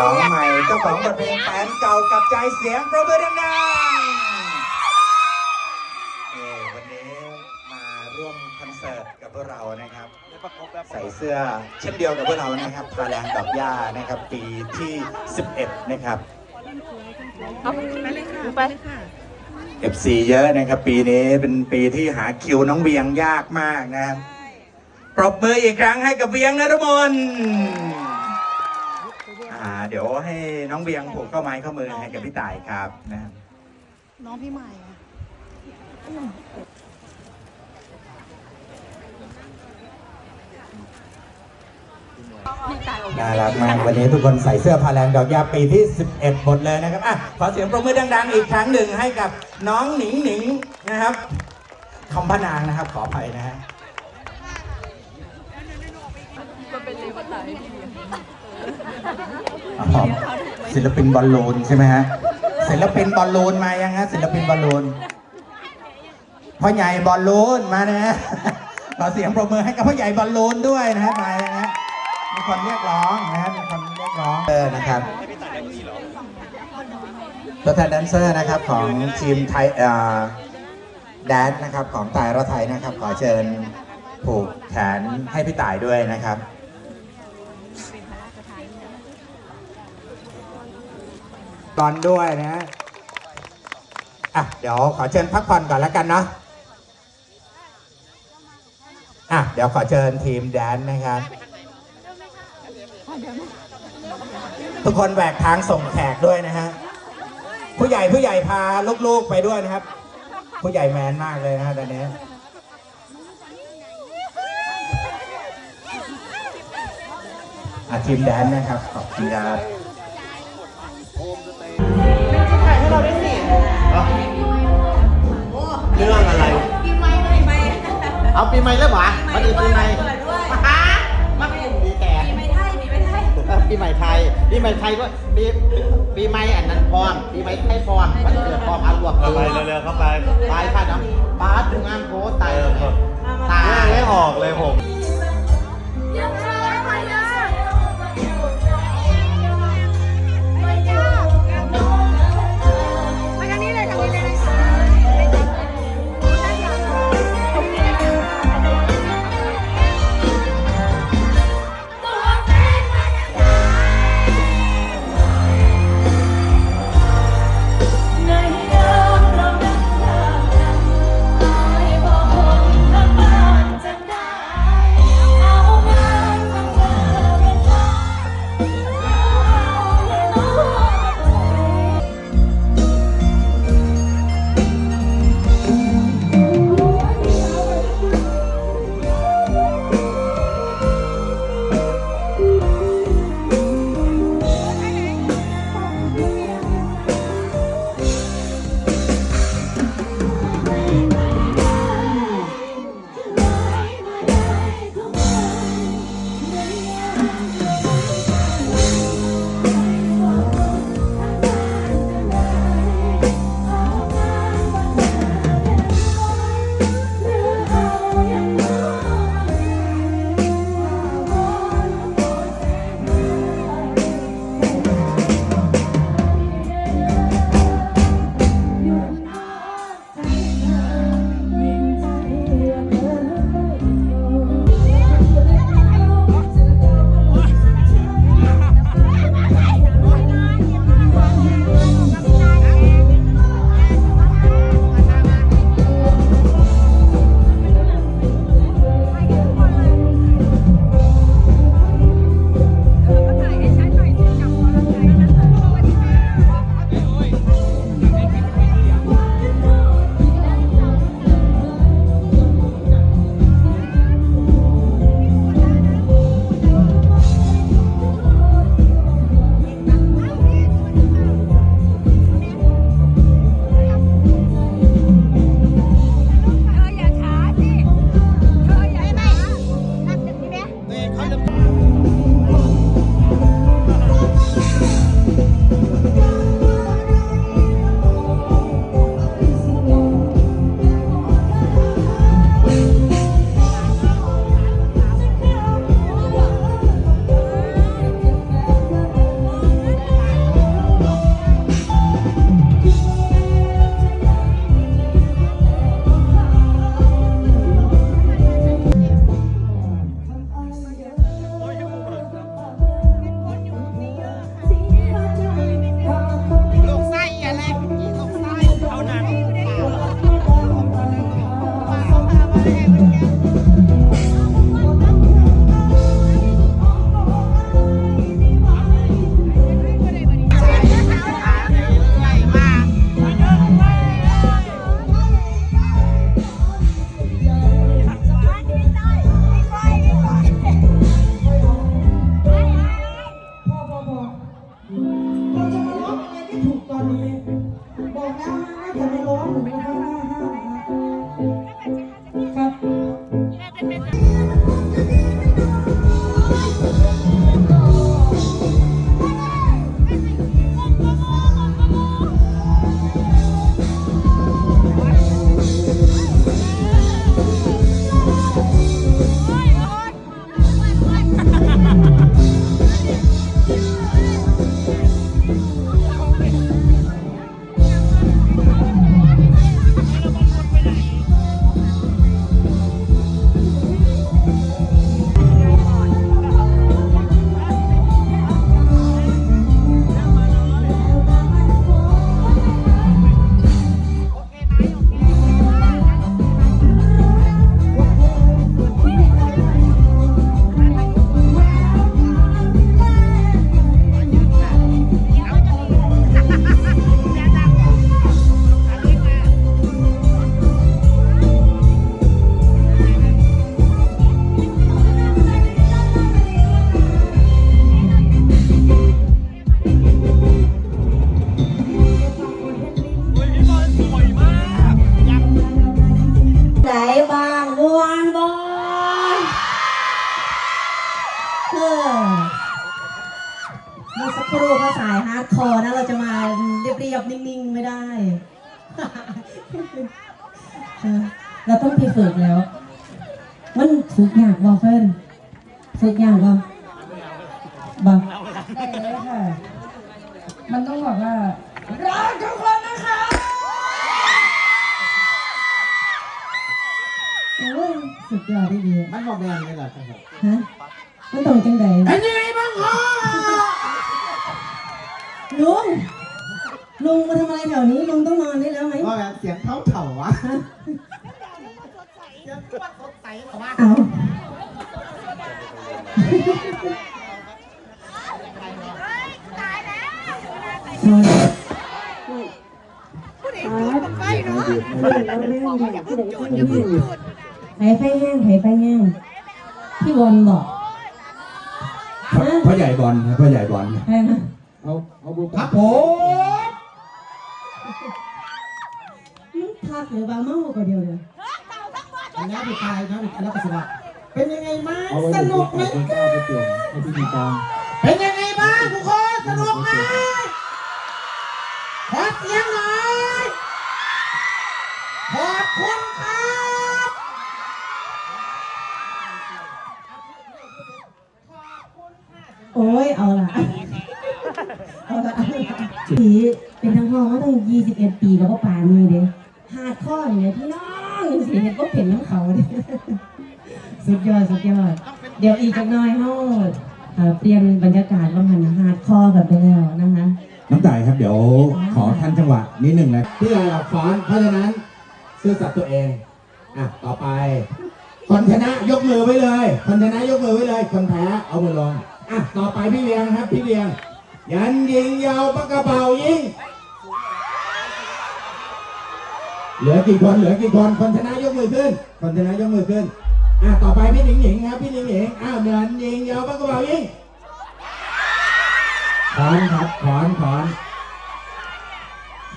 น้องใหม่เจ้าของบทเพลงแฟนเก่ากับใจเสียงประมือดังๆเอ่อวันนี้มาร่วมคอนเสิร์ตกับพวกเรานะครับ ใส่เสื้อเช่นเดียวกับพวกเรานะครับพาแรงดอกหญ้านะครับ ปีที่ 11 นะครับ เอาไปเลยค่ะไปเลยค่ะ FC เยอะนะครับ ปีนี้เป็นปีที่หาคิวน้องเบียงยากมากนะครับปรบมืออีกครั้งให้กับเบียงนรมนอ่า เดี๋ยวให้น้องเบียงผูกข้อไม้ข้อมือให้กับพี่ต่ายครับนะครับ น้องพี่ใหม่อะน่ารักมากวันนี้ทุกคนใส่เสื้อพาแรงดอกยาปีที่ 11 หมดเลยนะครับอะขอเสียงปรบมือดังๆ อีกครั้งหนึ่งให้กับน้องหนิงหนิงนะครับคำพนางนะครับ ขออภัยนะฮะ อ๋อศิลปินบอลลูนใช่ไหมฮะศิลปินบอลลูนมายังฮะศิลปินบอลลูนพ่อใหญ่บอลลูนมานะฮะขอเสียงปรบมือให้กับพ่อใหญ่บอลลูนด้วยนะฮะมานะฮะมีคนเรียกร้องนะฮะมีคนเรียกร้องเออนะครับตัวแทนแดนเซอร์นะครับของทีมไทยเอ่อแดนนะครับของตายรถไทยนะครับ ขอเชิญผูกแขนให้พี่ต่ายด้วยนะครับ ตอนด้วยนะอะเดี๋ยวขอเชิญพักผ่อนก่อนแล้วกันเนาะอะเดี๋ยวขอเชิญทีมแดนนะครับ ทุกคนแหวกทางส่งแขกด้วยนะฮะผู้ใหญ่ผู้ใหญ่พาลูกๆไปด้วยนะครับ ผู้ใหญ่แมนมากเลยนะฮะตอนนี้อะทีมแดนนะครับขอบคุณครับ เรื่องอะไรเอาปีใหม่แล้วหวะมาดูปีใหม่ฮะมาปีดีแก่ปีไม่ไทยปีไม่ไทยเออปีใหม่ไทยปีใหม่ไทยก็ปีปีใหม่อันนั้นพร้อมปีใหม่ไทยพร้อมวันเกิดพร้อมอารวมเข้าตัวไปเร็วๆเข้าไปตายค่ะน้องป้าดูงานโพสต์ตายเลยตาแยกยไม่ออกเลยผมยังไง কথা มันต้องบอกว่ารักทุกคนนะคะโอ้ยสุดยอดดีดีมันบอกแมนเลยเหรอครับฮะมันต้องจังใดเป็นยังไงบ้างครับลุงลุงมาทำอะไรแถวนี้ลุงต้องนอนได้แล้วไหมว่าแบบเสียงเท่าเถ่าวะ ไฟไฟแห้งไฟไฟแห้งพี่บอลบอกพ่อใหญ่บอลครับพ่อใหญ่บอลใช่ไหมเอาเอาบุครับผมมันทักหรือว่าเมาก็เดียวเลยอันนี้ผิดตายนะผิดแล้วก็สละเป็นยังไงบ้างสนุกไหมเป็นยังไงบ้างทุกคนสนุกไหมขอเสียงหน่อย โอ้ยเอาละเอาละเอาละผีเป็นทั้งห้องมาตั้ง21 ปีแล้วก็ป่านนี้เด้หาดข้อนี่เนี่ยพี่น้องยังสิเห็นก็เป็นน้ำเขาเด้สุดยอดสุดยอด เดี๋ยวอีกจักหน้อยเฮาเอ่อเปลี่ยนบรรยากาศบางหันหาดคอกันไปแล้วนะคะ น้ำใจครับ เดี๋ยวขอทันจังหวะนิดหนึ่งนะที่เราหลับฟอนเพราะฉะนั้นซื่อสัตย์ตัวเอง อะ ต่อไป คนชนะยกมือไว้เลย คนชนะยกมือไว้เลย คนแพ้เอามือลง อะต่อไปพี่เวียงครับพี่เวียง ยันยิงยาวปากกระเป๋ายิง เหลือกี่คนเหลือกี่คนคนชนะยกมือขึ้นคนชนะยกมือขึ้นอะต่อไปพี่หนิงหนิงครับพี่หนิงหนิงอ้าวเดินยิงยาวปากกระเป๋ายิงขอนครับขอนขอน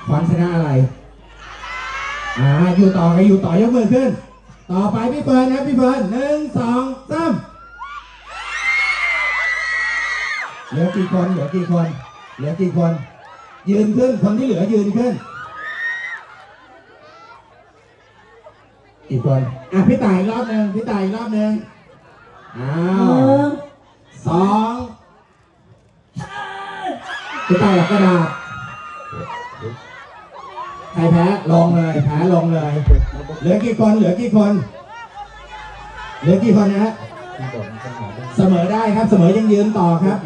ขอนชนะอะไรอ่าอยู่ต่อใครอยู่ต่อยกมือขึ้น ต่อไปพี่เฟิร์นครับพี่เฟิร์นหนึ่งสองสาม เหลือกี่คนเหลือกี่คน เหลือกี่คน ยืนขึ้นคนที่เหลือยืนขึ้นกี่คนอะพี่ต่ายรอบหนึ่งพี่ต่ายรอบหนึ่งอ้าวสองพี่ต่ายกับกระดาษใครแพ้ลงเลยแพ้ลงเลย เหลือกี่คนเหลือกี่คน เหลือกี่คนนะฮะ เสมอได้ครับเสมอยังยืนต่อครับ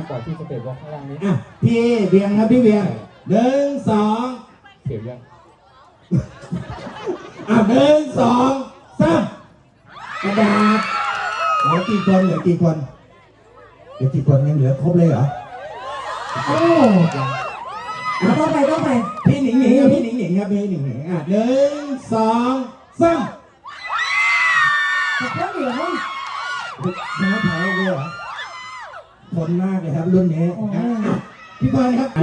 อะพี่เบียงครับพี่เบียงหนึ่งสองอะหนึ่งสองสามกระดาษเหลือกี่คนเหลือกี่คนเหลือกี่คนยังเหลือครบเลยเหรอโอ้ต้องไปต้องไปพี่หนิงหนิงครับพี่หนิงหนิงครับพี่หนิงหนิงอะหนึ่งสองสาม แพ้แพ้เลยเหรอทนมากเลยครับรุ่นนี้อะอะพี่บอลครับอะ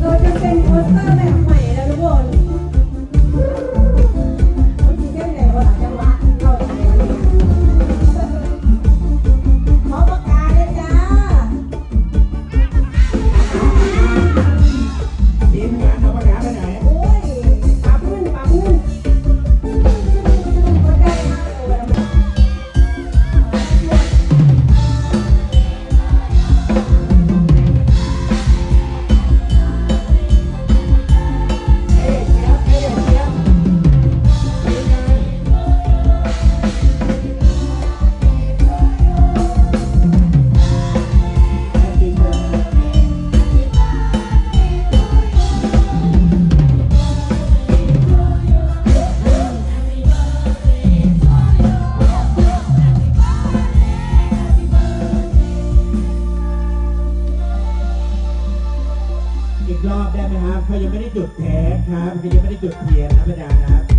เราจะเป็นโปสเตอร์แบบใหม่แล้วทุกคน นะครับเขายังไม่ได้จุดแท้ครับเขายังไม่ได้จุดเทียนนะพี่ดานะครับ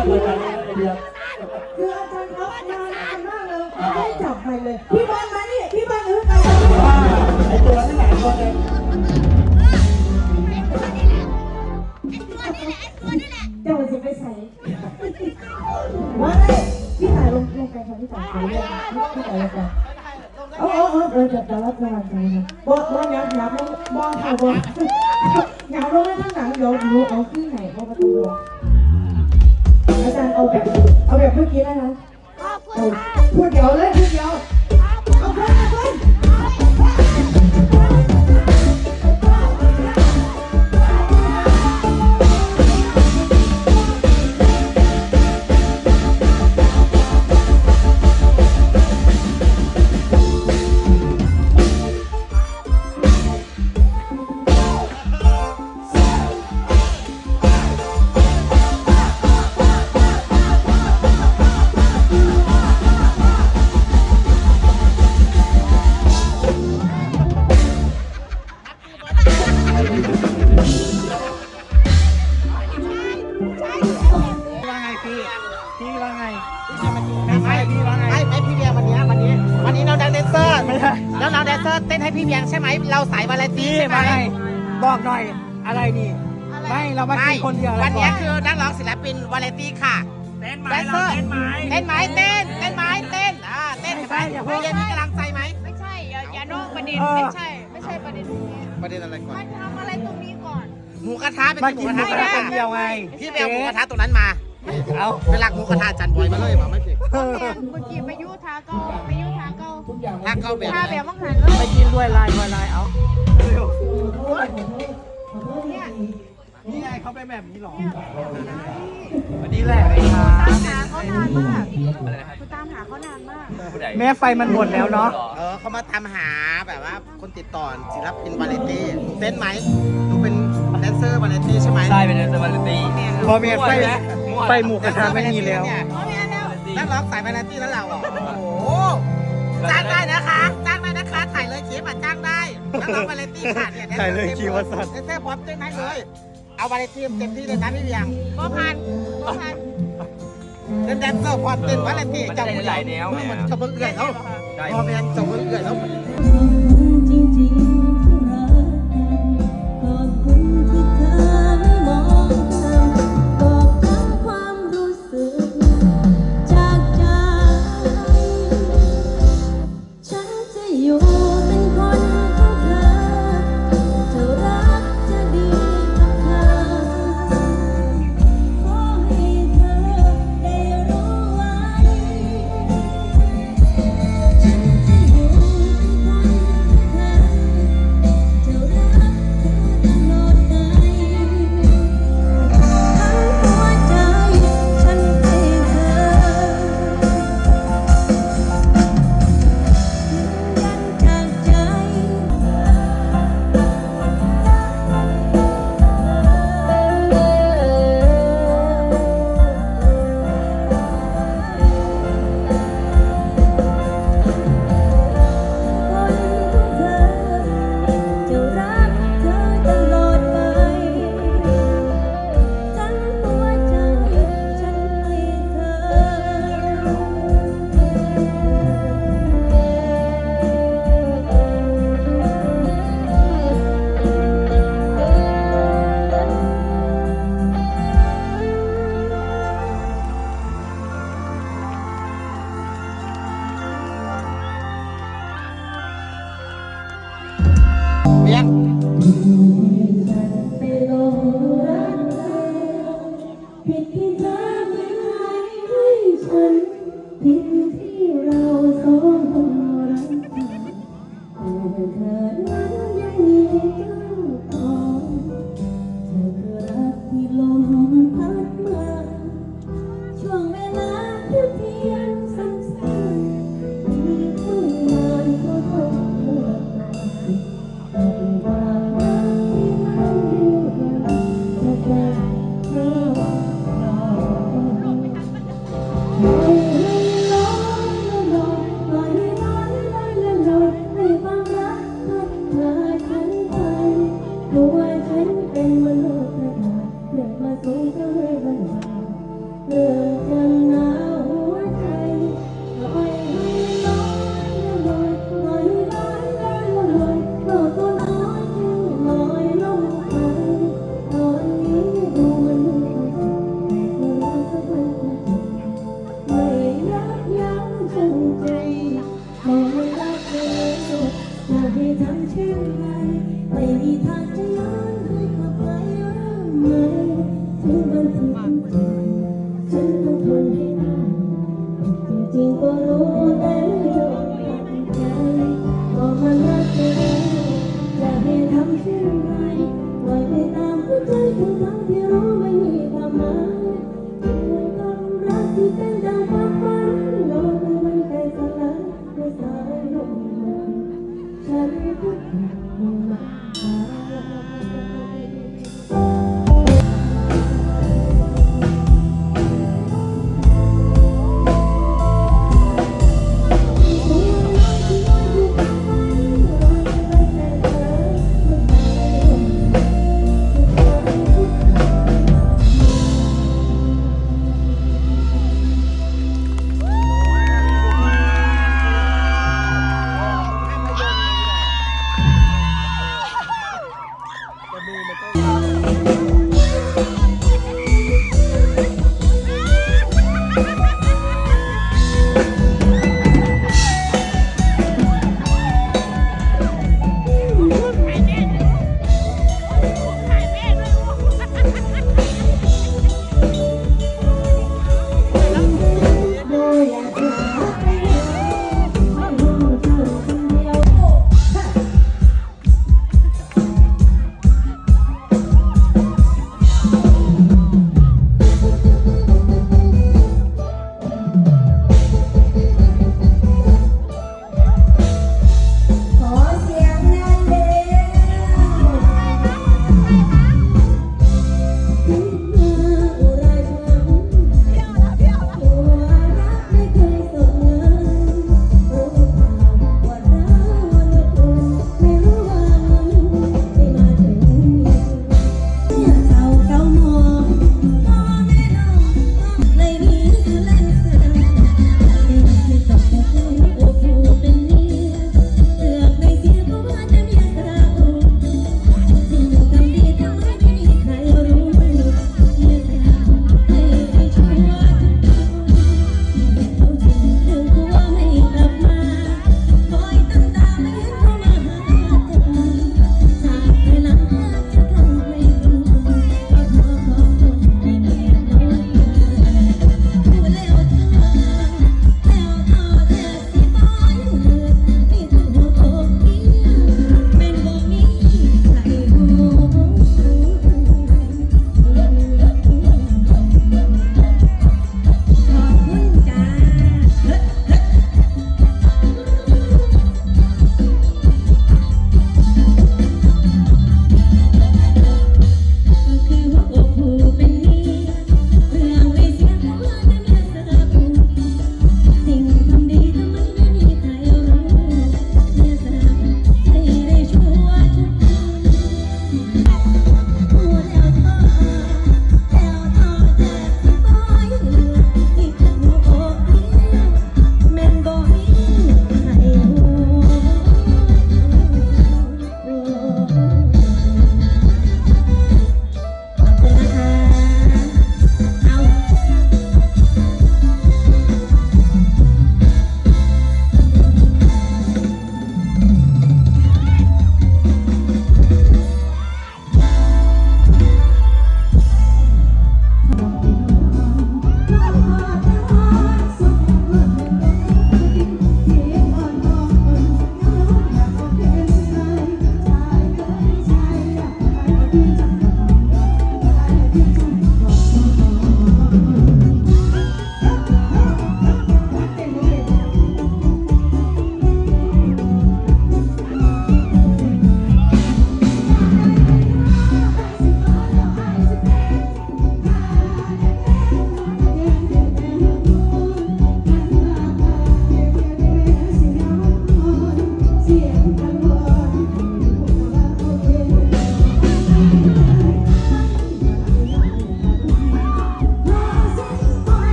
คืออาจารย์เขานานนานมากเลยไม่ได้จับไปเลย พี่บอลมานี่ พี่บอลเออเอาไอตัวที่ไหนตัวเองเจ้าจะไปใส่ว่าไงพี่ถ่ายลงลงไปค่ะพี่ถ่ายไปเรื่อยพี่ถ่ายลงไปเออเออเออเออจะจะรับรางวัลไปครับบ่บ่ยับยับบ่ค่ะบ่ยับลงไปข้างหลังเดี๋ยวหนูเอาขึ้น เอาแบบเอาแบบเมื่อกี้นะคะ อนมาทำอะไรตรงนี้ก่อน หมูกระทะเป็นมาหมูกินกระหมูทะกระทะคนเดียวไงพี่เบียร์หมูกระทะตรงนั้นมาเอาเวลาหมูกระทะจันบอยมาเลยมาไม่ผิดเออแม่เมื่อกี้ไปยุทาเก้าไปยุทาเก้าถ้าเข้าแบบทาแบบมังหันเลไปยกินด้วยลายด้วยลายเอาเร็วเนี่ย นี่ไงเขาเป็นแบบนี้หรอวันนี้แหละเลยค่ะตามหาเขานานมากกูตามหาเขานานมาก แม่ไฟมันหมดแล้วเนาะ เออเขามาตามหาแบบว่าคนติดต่อศิลปินวาไรตี้หนูเต้นไหมหนูเป็นแดนเซอร์วาไรตี้ใช่ไหมใช่เป็นเดนเซอร์วาเลนตีพอเมียไฟไฟหมูกระทะไม่มีแล้วเขาเนี่ยแล้วนักร้องสายวาไรตี้แล้วเราอะโอ้โหจ้างได้นะคะจ้างได้นะคะถ่ายเลยคลิปอะจ้างได้นักร้องวาไรตี้ค่ะเนี่ยถ่ายเลยคลิปว่าสัตว์แดนเซอร์พร้อมเต้นให้เลย เอาวาไรตี้เต็มที่เลยนะพี่เบียงบ่งพันบ่งพันเล่นแดนเซอร์พอเต็มวาไรตี้จังหวะใหญ่วมัเหมือนกับเพื่อนเขาพอเป็นจังหวะเพื่อนเขา Santa Saturday.